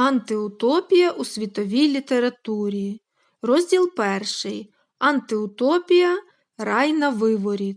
Антиутопія у світовій літературі. Розділ перший. Антиутопія. Рай на виворіт.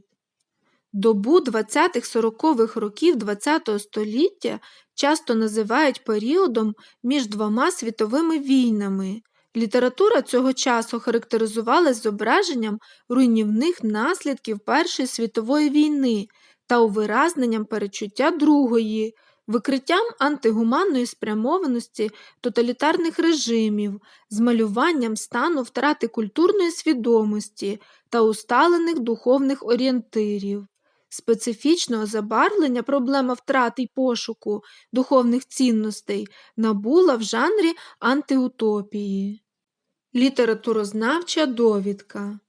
Добу 20-40-х років ХХ століття часто називають періодом між двома світовими війнами. Література цього часу характеризувалась зображенням руйнівних наслідків Першої світової війни та увиразненням перечуття Другої, викриттям антигуманної спрямованості тоталітарних режимів, змалюванням стану втрати культурної свідомості та усталених духовних орієнтирів. Специфічного забарвлення проблема втрати й пошуку духовних цінностей набула в жанрі антиутопії. Літературознавча довідка.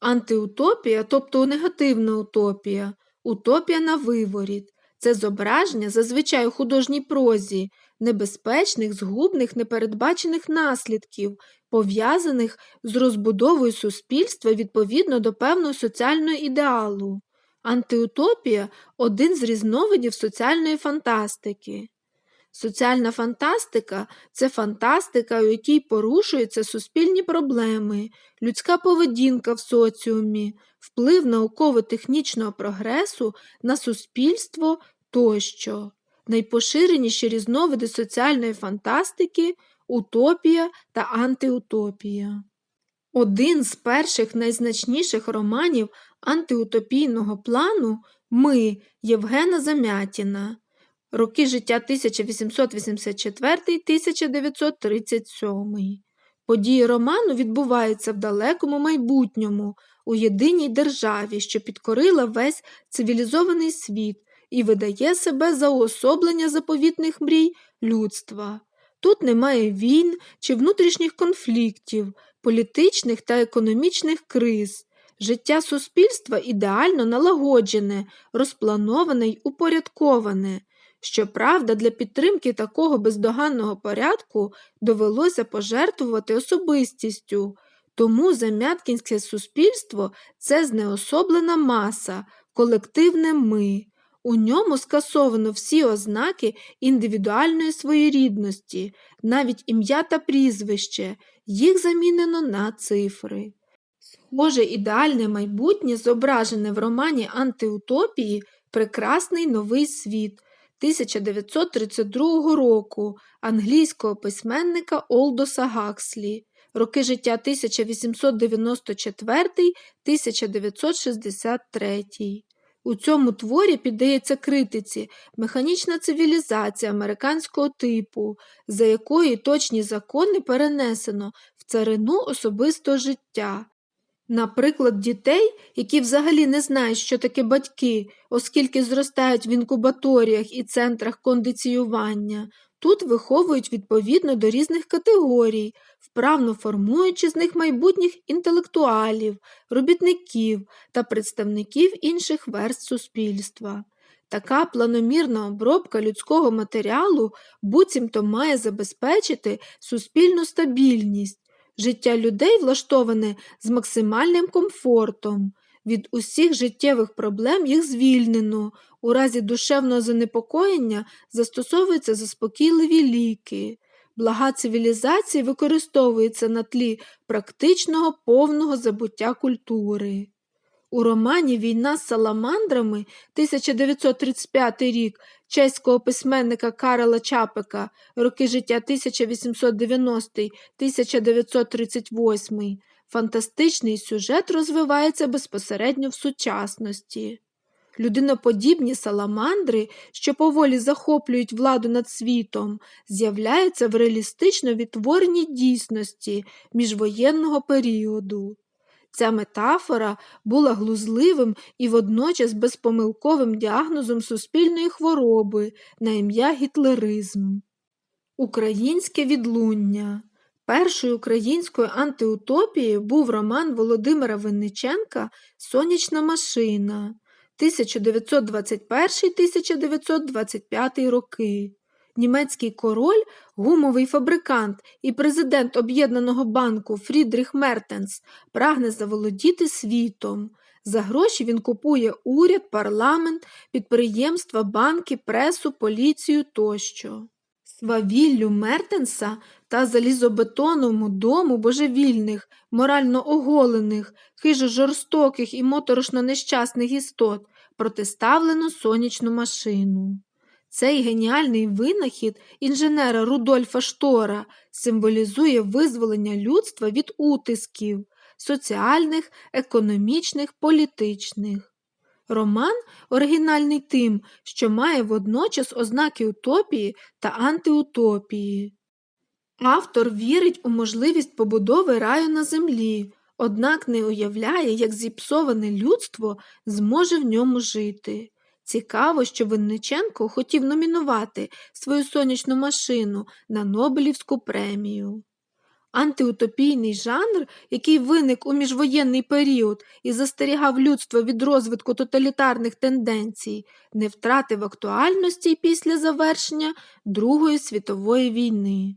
Антиутопія, тобто негативна утопія, утопія на виворіт. Це зображення зазвичай у художній прозі, небезпечних, згубних, непередбачених наслідків, пов'язаних з розбудовою суспільства відповідно до певного соціального ідеалу. Антиутопія один з різновидів соціальної фантастики. Соціальна фантастика це фантастика, у якій порушуються суспільні проблеми, людська поведінка в соціумі, вплив науково-технічного прогресу на суспільство тощо. Найпоширеніші різновиди соціальної фантастики утопія та антиутопія. Один з перших найзначніших романів антиутопійного плану Ми Євгена Замятіна. Роки життя 1884-1937. Події роману відбуваються в далекому майбутньому, у єдиній державі, що підкорила весь цивілізований світ і видає себе за уособлення заповітних мрій людства. Тут немає війн чи внутрішніх конфліктів, політичних та економічних криз. Життя суспільства ідеально налагоджене, розплановане й упорядковане. Щоправда, для підтримки такого бездоганного порядку довелося пожертвувати особистістю, тому замяткінське суспільство це знеособлена маса, колективне ми. У ньому скасовано всі ознаки індивідуальної своєрідності, навіть ім'я та прізвище, їх замінено на цифри. Схоже, ідеальне майбутнє зображене в романі Антиутопії Прекрасний новий світ 1932 року англійського письменника Олдоса Гакслі, роки життя 1894-1963. У цьому творі піддається критиці механічна цивілізація американського типу, за якої точні закони перенесено в царину особистого життя. Наприклад, дітей, які взагалі не знають, що таке батьки, оскільки зростають в інкубаторіях і центрах кондиціювання, тут виховують відповідно до різних категорій, вправно формуючи з них майбутніх інтелектуалів, робітників та представників інших верст суспільства. Така планомірна обробка людського матеріалу буцімто має забезпечити суспільну стабільність. Життя людей влаштоване з максимальним комфортом. Від усіх життєвих проблем їх звільнено. У разі душевного занепокоєння застосовуються заспокійливі ліки. Блага цивілізації використовується на тлі практичного повного забуття культури. У романі Війна з саламандрами 1935 рік чеського письменника Карла Чапика, роки життя 1890-1938, фантастичний сюжет розвивається безпосередньо в сучасності. Людиноподібні саламандри, що поволі захоплюють владу над світом, з'являються в реалістично відтвореній дійсності міжвоєнного періоду. Ця метафора була глузливим і водночас безпомилковим діагнозом суспільної хвороби на ім'я гітлеризм. Українське відлуння. Першою українською антиутопією був роман Володимира Винниченка Сонячна машина 1921-1925 роки. Німецький король, гумовий фабрикант і президент Об'єднаного банку Фрідріх Мертенс прагне заволодіти світом. За гроші він купує уряд, парламент, підприємства, банки, пресу, поліцію тощо. свавіллю Мертенса та залізобетонному дому божевільних, морально оголених, хижо жорстоких і моторошно нещасних істот протиставлено сонячну машину. Цей геніальний винахід інженера Рудольфа Штора символізує визволення людства від утисків соціальних, економічних, політичних. Роман оригінальний тим, що має водночас ознаки утопії та антиутопії. Автор вірить у можливість побудови раю на землі, однак не уявляє, як зіпсоване людство зможе в ньому жити. Цікаво, що Винниченко хотів номінувати свою сонячну машину на Нобелівську премію. Антиутопійний жанр, який виник у міжвоєнний період і застерігав людство від розвитку тоталітарних тенденцій, не втратив актуальності після завершення Другої світової війни.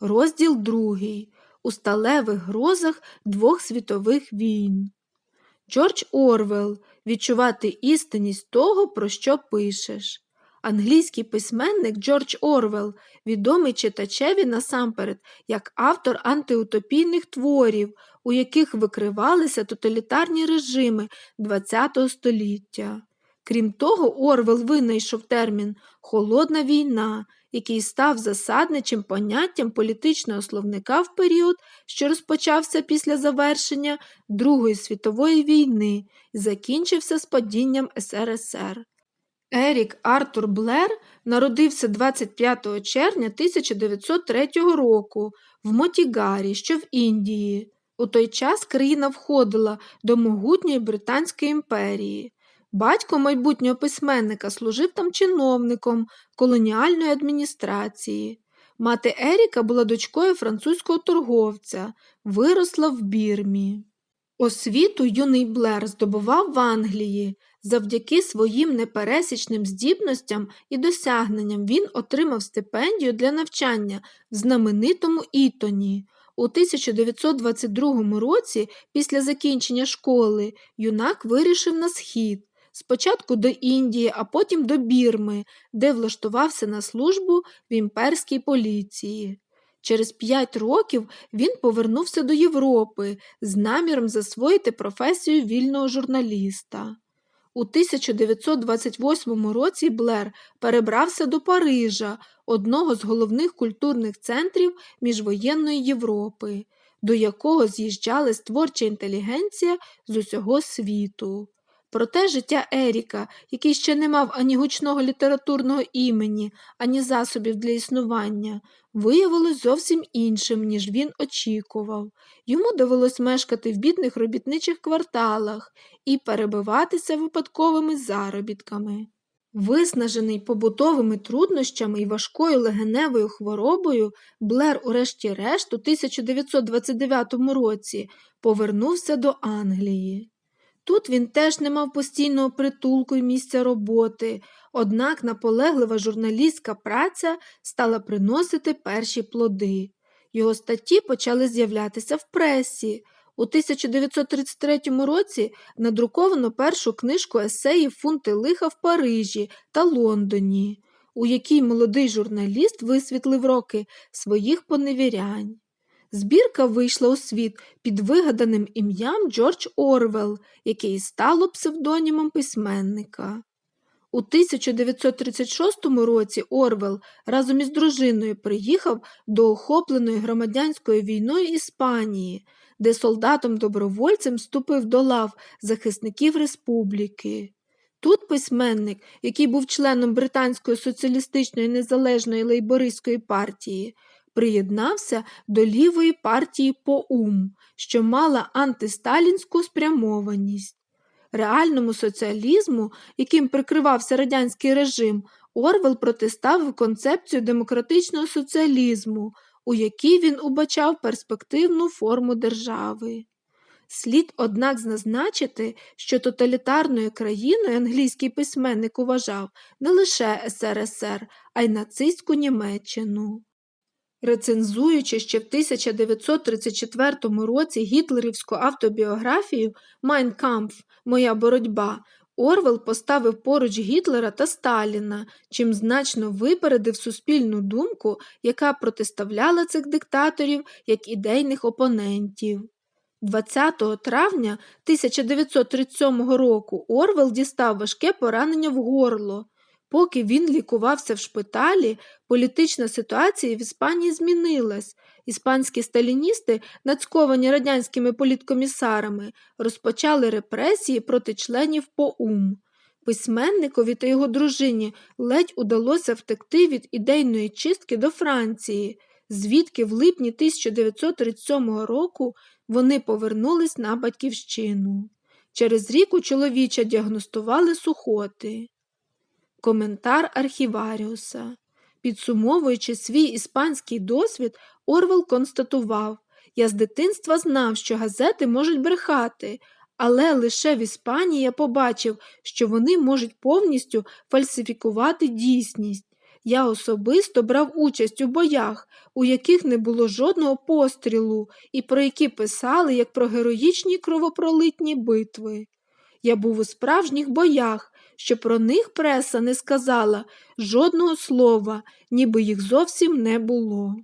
Розділ другий. У сталевих грозах двох світових війн. Джордж Орвел відчувати істинність того, про що пишеш. Англійський письменник Джордж Орвел, відомий читачеві насамперед як автор антиутопійних творів, у яких викривалися тоталітарні режими ХХ століття. Крім того, Орвел винайшов термін Холодна війна, який став засадничим поняттям політичного словника в період, що розпочався після завершення Другої світової війни і закінчився з падінням СРСР. Ерік Артур Блер народився 25 червня 1903 року в Мотігарі, що в Індії. У той час країна входила до могутньої Британської імперії. Батько майбутнього письменника служив там чиновником колоніальної адміністрації. Мати Еріка була дочкою французького торговця, виросла в Бірмі. Освіту юний Блер здобував в Англії. Завдяки своїм непересічним здібностям і досягненням він отримав стипендію для навчання в знаменитому Ітоні. У 1922 році, після закінчення школи, юнак вирішив на схід. Спочатку до Індії, а потім до Бірми, де влаштувався на службу в імперській поліції. Через п'ять років він повернувся до Європи з наміром засвоїти професію вільного журналіста. У 1928 році Блер перебрався до Парижа, одного з головних культурних центрів міжвоєнної Європи, до якого з'їжджалась творча інтелігенція з усього світу. Проте життя Еріка, який ще не мав ані гучного літературного імені, ані засобів для існування, виявилось зовсім іншим, ніж він очікував. Йому довелось мешкати в бідних робітничих кварталах і перебиватися випадковими заробітками. Виснажений побутовими труднощами і важкою легеневою хворобою, Блер, урешті-решт, у 1929 році повернувся до Англії. Тут він теж не мав постійного притулку і місця роботи, однак наполеглива журналістська праця стала приносити перші плоди. Його статті почали з'являтися в пресі. У 1933 році надруковано першу книжку есеїв Фунти лиха в Парижі та Лондоні, у якій молодий журналіст висвітлив роки своїх поневірянь. Збірка вийшла у світ під вигаданим ім'ям Джордж Орвел, який стало псевдонімом письменника. У 1936 році Орвел разом із дружиною приїхав до охопленої громадянською війною Іспанії, де солдатом-добровольцем вступив до лав захисників республіки. Тут письменник, який був членом Британської соціалістичної незалежної лейбористської партії, приєднався до лівої партії ПОУМ, що мала антисталінську спрямованість. Реальному соціалізму, яким прикривався радянський режим, Орвел протиставив концепцію демократичного соціалізму, у якій він убачав перспективну форму держави. Слід, однак, зазначити, що тоталітарною країною англійський письменник уважав не лише СРСР, а й нацистську Німеччину. Рецензуючи ще в 1934 році гітлерівську автобіографію Майн Кампф Моя боротьба, Орвел поставив поруч Гітлера та Сталіна, чим значно випередив суспільну думку, яка протиставляла цих диктаторів як ідейних опонентів. 20 травня 1937 року Орвел дістав важке поранення в горло. Поки він лікувався в шпиталі, політична ситуація в Іспанії змінилась. Іспанські сталіністи, нацьковані радянськими політкомісарами, розпочали репресії проти членів ПОУМ. Письменникові та його дружині ледь удалося втекти від ідейної чистки до Франції, звідки в липні 1937 року вони повернулись на батьківщину. Через рік у чоловіча діагностували сухоти. Коментар архіваріуса. Підсумовуючи свій іспанський досвід, Орвел констатував Я з дитинства знав, що газети можуть брехати, але лише в Іспанії я побачив, що вони можуть повністю фальсифікувати дійсність. Я особисто брав участь у боях, у яких не було жодного пострілу, і про які писали як про героїчні кровопролитні битви. Я був у справжніх боях, що про них преса не сказала жодного слова, ніби їх зовсім не було.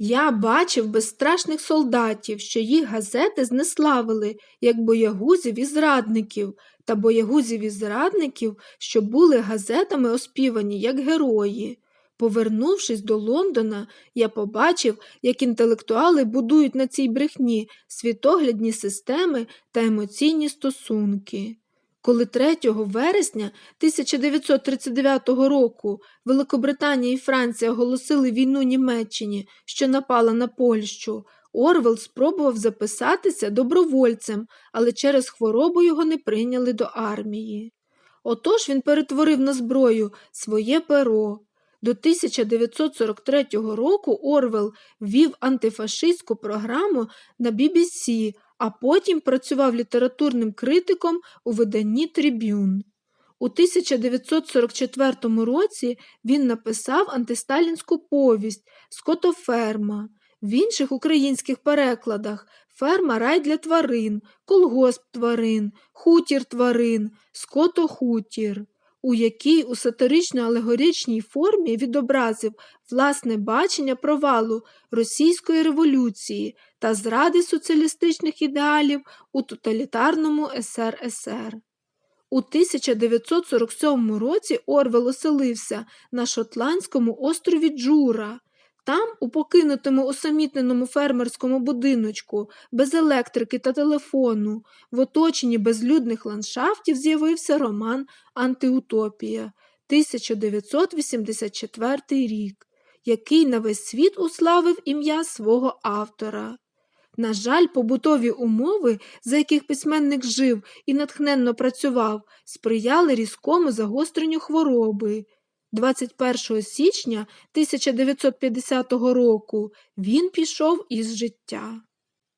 Я бачив безстрашних солдатів, що їх газети знеславили, як боягузів і зрадників, та боягузів і зрадників, що були газетами оспівані як герої. Повернувшись до Лондона, я побачив, як інтелектуали будують на цій брехні світоглядні системи та емоційні стосунки. Коли 3 вересня 1939 року Великобританія і Франція оголосили війну Німеччині, що напала на Польщу, Орвел спробував записатися добровольцем, але через хворобу його не прийняли до армії. Отож він перетворив на зброю своє перо. До 1943 року Орвел ввів антифашистську програму на BBC, а потім працював літературним критиком у виданні Трибюн. У 1944 році він написав антисталінську повість Скотоферма. В інших українських перекладах ферма рай для тварин, колгосп тварин, хутір тварин, скотохутір, у якій у сатирично-алегоричній формі відобразив власне бачення провалу російської революції та зради соціалістичних ідеалів у тоталітарному СРСР. У 1947 році Орвел оселився на шотландському острові Джура. Там, у покинутому усамітненому фермерському будиночку, без електрики та телефону, в оточенні безлюдних ландшафтів з'явився роман Антиутопія 1984 рік, який на весь світ уславив ім'я свого автора. На жаль, побутові умови, за яких письменник жив і натхненно працював, сприяли різкому загостренню хвороби. 21 січня 1950 року він пішов із життя.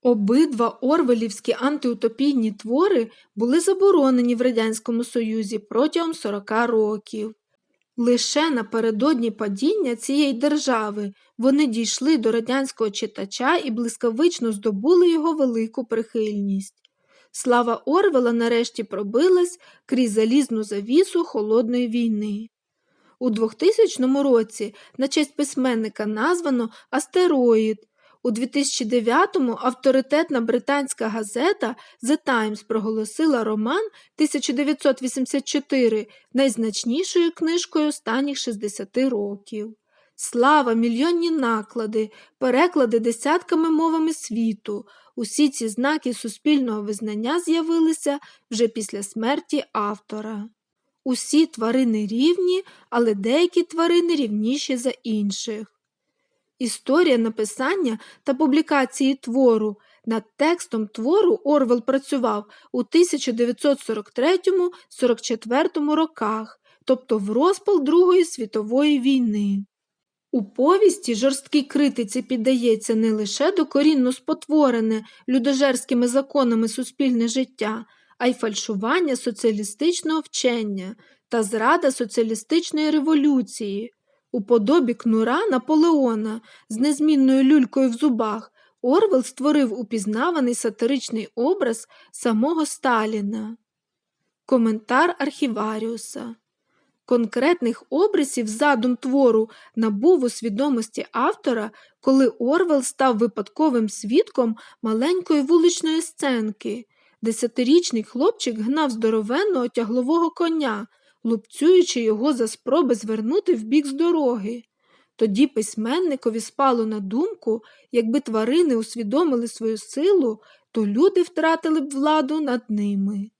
Обидва орвелівські антиутопійні твори були заборонені в Радянському Союзі протягом 40 років. Лише напередодні падіння цієї держави вони дійшли до радянського читача і блискавично здобули його велику прихильність. Слава Орвела нарешті пробилась крізь залізну завісу холодної війни. У 2000 році на честь письменника названо Астероїд. У 2009-му авторитетна британська газета The Times проголосила роман 1984 найзначнішою книжкою останніх 60 років. Слава, мільйонні наклади, переклади десятками мовами світу. Усі ці знаки суспільного визнання з'явилися вже після смерті автора. Усі тварини рівні, але деякі тварини рівніші за інших. Історія написання та публікації твору над текстом твору Орвел працював у 1943-44 роках, тобто в розпал Другої світової війни. У повісті жорсткій критиці піддається не лише докорінно спотворене людожерськими законами суспільне життя, а й фальшування соціалістичного вчення та зрада соціалістичної революції. У подобі кнура Наполеона з незмінною люлькою в зубах Орвел створив упізнаваний сатиричний образ самого Сталіна. Коментар архіваріуса. Конкретних обрисів задум твору набув у свідомості автора, коли Орвел став випадковим свідком маленької вуличної сценки. Десятирічний хлопчик гнав здоровенного тяглового коня, лупцюючи його за спроби звернути в бік з дороги. Тоді письменникові спало на думку, якби тварини усвідомили свою силу, то люди втратили б владу над ними.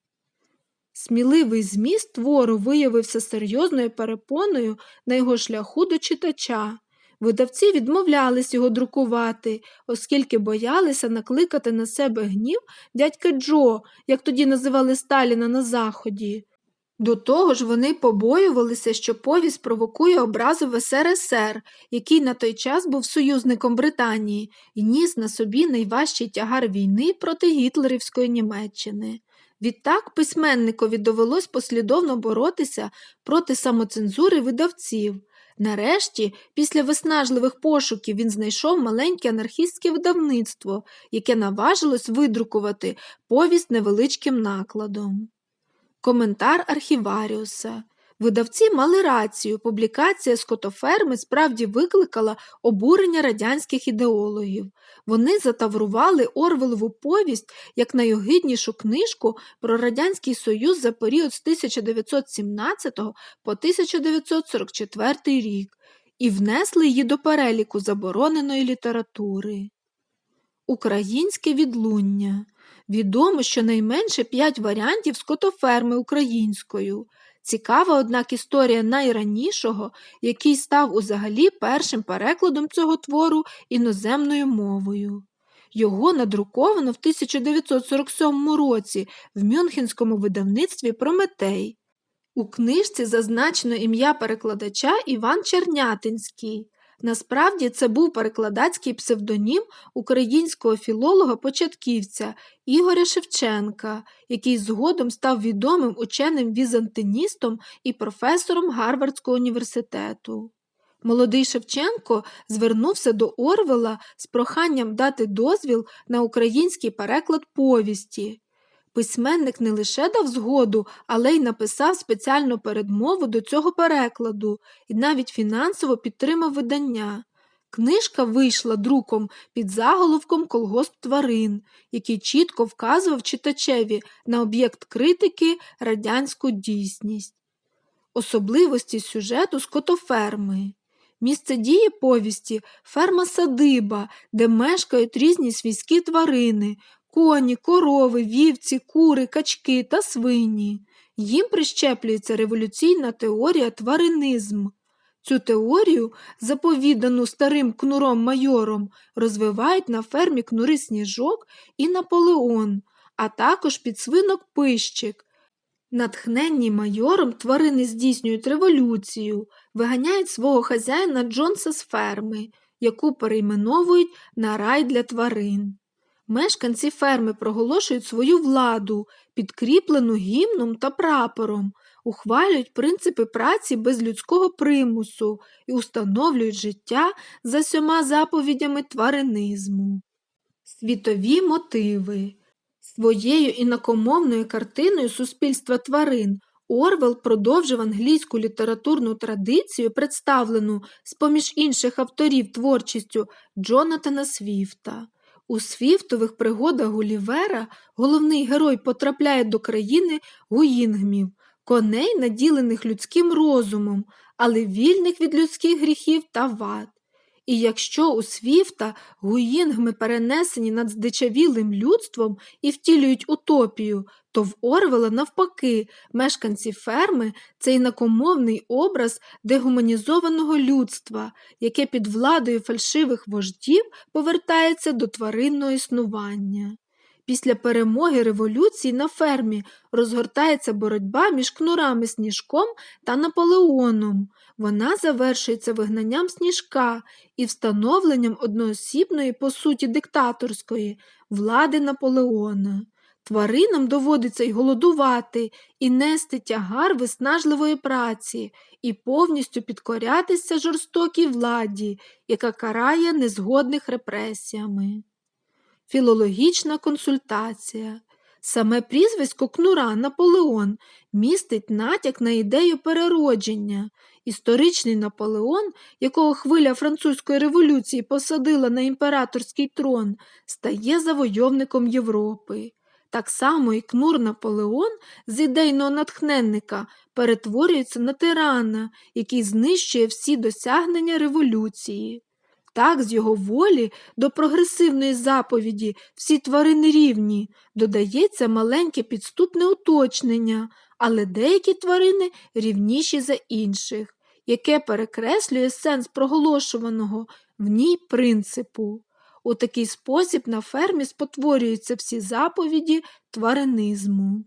Сміливий зміст твору виявився серйозною перепоною на його шляху до читача. Видавці відмовлялись його друкувати, оскільки боялися накликати на себе гнів дядька Джо, як тоді називали Сталіна на Заході. До того ж, вони побоювалися, що повість провокує образу в СРСР, який на той час був союзником Британії, і ніс на собі найважчий тягар війни проти гітлерівської Німеччини. Відтак письменникові довелось послідовно боротися проти самоцензури видавців. Нарешті, після виснажливих пошуків, він знайшов маленьке анархістське видавництво, яке наважилось видрукувати повість невеличким накладом. Коментар архіваріуса. Видавці мали рацію, публікація скотоферми справді викликала обурення радянських ідеологів. Вони затаврували Орвелову повість як найогиднішу книжку про Радянський Союз за період з 1917 по 1944 рік і внесли її до переліку забороненої літератури. Українське відлуння. Відомо, що найменше п'ять варіантів скотоферми українською. Цікава, однак, історія найранішого, який став узагалі першим перекладом цього твору іноземною мовою. Його надруковано в 1947 році в Мюнхенському видавництві Прометей. У книжці зазначено ім'я перекладача Іван Чернятинський. Насправді це був перекладацький псевдонім українського філолога-початківця Ігоря Шевченка, який згодом став відомим ученим візантиністом і професором Гарвардського університету. Молодий Шевченко звернувся до Орвела з проханням дати дозвіл на український переклад повісті. Письменник не лише дав згоду, але й написав спеціальну передмову до цього перекладу і навіть фінансово підтримав видання. Книжка вийшла друком під заголовком Колгосп тварин, який чітко вказував читачеві на об'єкт критики радянську дійсність. Особливості сюжету скотоферми. Місце дії повісті ферма садиба, де мешкають різні свійські тварини, коні, корови, вівці, кури, качки та свині. Їм прищеплюється революційна теорія тваринизм. Цю теорію, заповідану старим кнуром майором, розвивають на фермі кнури Сніжок і Наполеон, а також підсвинок пищик. Натхненні майором тварини здійснюють революцію, виганяють свого хазяїна Джонса з ферми, яку перейменовують на рай для тварин. Мешканці ферми проголошують свою владу, підкріплену гімном та прапором, ухвалюють принципи праці без людського примусу і установлюють життя за сьома заповідями тваринизму. Світові мотиви Своєю інакомовною картиною суспільства тварин Орвел продовжив англійську літературну традицію, представлену з поміж інших авторів творчістю Джонатана Свіфта. У свіфтових пригодах Гулівера головний герой потрапляє до країни гуїнгмів, коней, наділених людським розумом, але вільних від людських гріхів та вад. І якщо у свіфта гуїнгми перенесені над здичавілим людством і втілюють утопію, то в Орвела, навпаки, мешканці ферми це інакомовний образ дегуманізованого людства, яке під владою фальшивих вождів повертається до тваринного існування. Після перемоги революції на фермі розгортається боротьба між кнурами Сніжком та Наполеоном. Вона завершується вигнанням Сніжка і встановленням одноосібної, по суті, диктаторської влади Наполеона. Тваринам доводиться й голодувати, і нести тягар виснажливої праці, і повністю підкорятися жорстокій владі, яка карає незгодних репресіями. Філологічна консультація. Саме прізвисько кнура Наполеон містить натяк на ідею переродження. Історичний Наполеон, якого хвиля французької революції посадила на імператорський трон, стає завойовником Європи. Так само і кнур Наполеон з ідейного натхненника перетворюється на тирана, який знищує всі досягнення революції. Так, з його волі до прогресивної заповіді всі тварини рівні, додається маленьке підступне уточнення, але деякі тварини рівніші за інших, яке перекреслює сенс проголошуваного в ній принципу. У такий спосіб на фермі спотворюються всі заповіді тваринизму.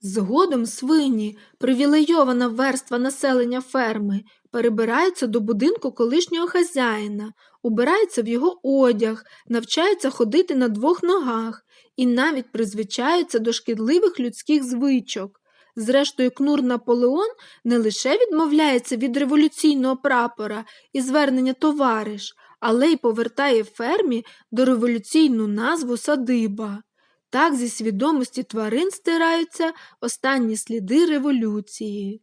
Згодом свині, привілейована верства населення ферми, перебираються до будинку колишнього хазяїна, убираються в його одяг, навчаються ходити на двох ногах і навіть призвичаються до шкідливих людських звичок. Зрештою, кнур Наполеон не лише відмовляється від революційного прапора і звернення товариш, але й повертає фермі дореволюційну назву садиба. Так зі свідомості тварин стираються останні сліди революції.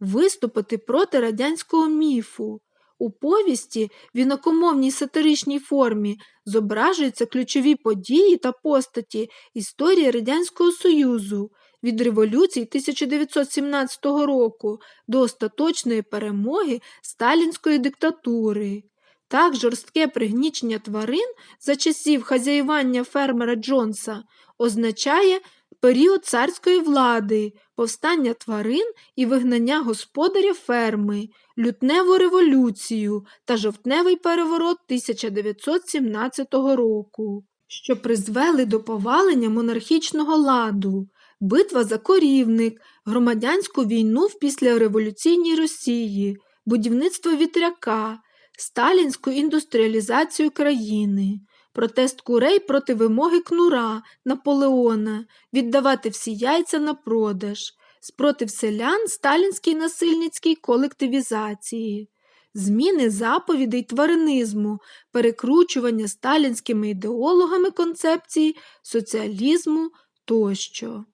Виступити проти радянського міфу. У повісті в інакомовній сатиричній формі зображуються ключові події та постаті історії Радянського Союзу від революції 1917 року до остаточної перемоги сталінської диктатури. Так жорстке пригнічення тварин за часів хазяювання фермера Джонса означає період царської влади, повстання тварин і вигнання господаря ферми, лютневу революцію та жовтневий переворот 1917 року, що призвели до повалення монархічного ладу, битва за корівник, громадянську війну в післяреволюційній Росії, будівництво вітряка сталінську індустріалізацію країни, протест курей проти вимоги кнура Наполеона, віддавати всі яйця на продаж, спротив селян сталінській насильницькій колективізації, зміни заповідей тваринизму, перекручування сталінськими ідеологами концепції соціалізму тощо.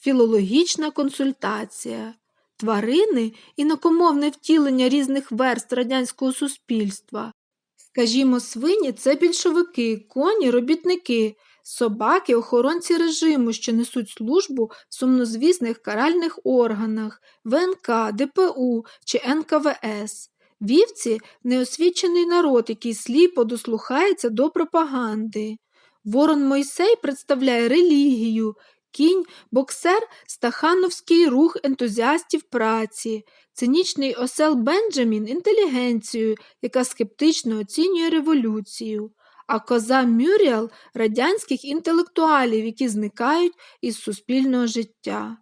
Філологічна консультація тварини інакомовне втілення різних верст радянського суспільства. Скажімо, свині це більшовики, коні, робітники, собаки, охоронці режиму, що несуть службу в сумнозвісних каральних органах, ВНК, ДПУ чи НКВС. Вівці неосвічений народ, який сліпо дослухається до пропаганди. Ворон Мойсей представляє релігію, кінь, боксер стахановський рух ентузіастів праці, цинічний осел Бенджамін інтелігенцію, яка скептично оцінює революцію, а коза Мюріал радянських інтелектуалів, які зникають із суспільного життя.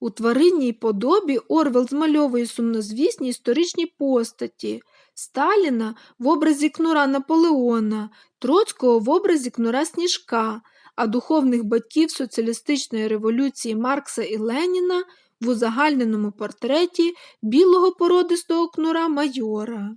У тваринній подобі Орвел змальовує сумнозвісні історичні постаті Сталіна в образі кнура Наполеона, Троцького в образі кнура Сніжка, а духовних батьків соціалістичної революції Маркса і Леніна в узагальненому портреті білого породистого кнура майора.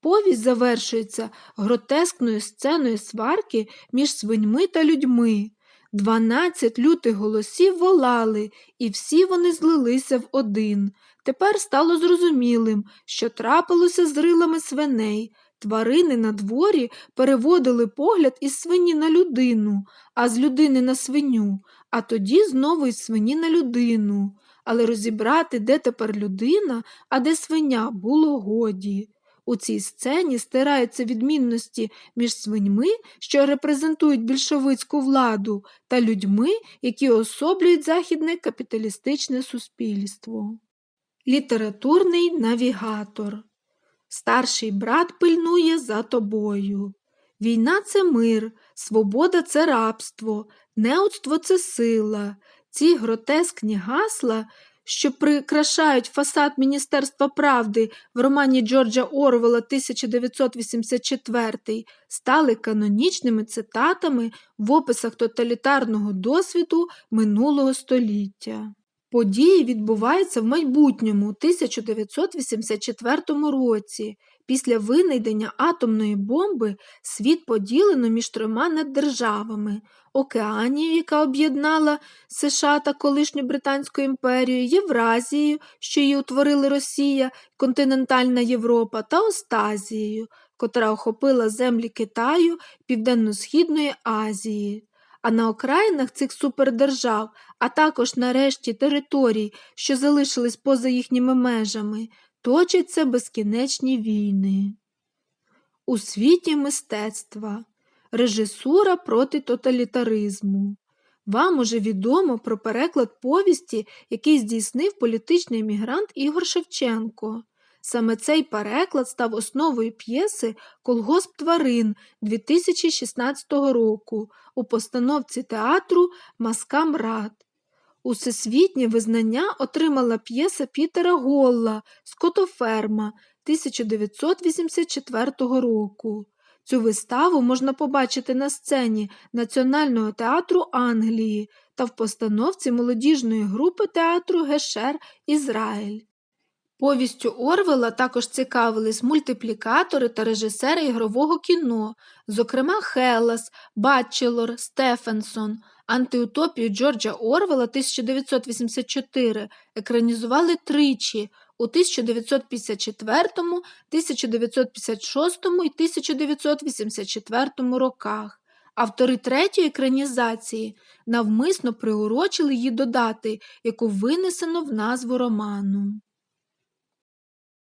Повість завершується гротескною сценою сварки між свиньми та людьми. Дванадцять лютих голосів волали, і всі вони злилися в один. Тепер стало зрозумілим, що трапилося з рилами свиней. Тварини на дворі переводили погляд із свині на людину, а з людини на свиню, а тоді знову із свині на людину. Але розібрати, де тепер людина, а де свиня, було годі. У цій сцені стираються відмінності між свиньми, що репрезентують більшовицьку владу, та людьми, які особлюють західне капіталістичне суспільство. Літературний навігатор Старший брат пильнує за тобою. Війна це мир, свобода це рабство, неудство це сила. Ці гротескні гасла, що прикрашають фасад Міністерства правди в романі Джорджа Орвела 1984, стали канонічними цитатами в описах тоталітарного досвіду минулого століття. Події відбуваються в майбутньому 1984 році, Після винайдення атомної бомби світ поділено між трьома наддержавами Океанією, яка об'єднала США та колишню Британську імперію, Євразією, що її утворили Росія, континентальна Європа, та Остазією, котра охопила землі Китаю, Південно-Східної Азії. А на окраїнах цих супердержав, а також на решті територій, що залишились поза їхніми межами, точаться безкінечні війни. У світі мистецтва режисура проти тоталітаризму. Вам уже відомо про переклад повісті, який здійснив політичний емігрант Ігор Шевченко. Саме цей переклад став основою п'єси Колгосп тварин 2016 року у постановці театру Маскам Рад. Усесвітнє визнання отримала п'єса Пітера Голла Скотоферма 1984 року. Цю виставу можна побачити на сцені Національного театру Англії та в постановці молодіжної групи театру Гешер Ізраїль. Повістю Орвела також цікавились мультиплікатори та режисери ігрового кіно, зокрема Хеллас, Батчелор, Стефенсон. Антиутопію Джорджа Орвела 1984 екранізували тричі у 1954, 1956 і 1984 роках. Автори третьої екранізації навмисно приурочили її до дати, яку винесено в назву роману.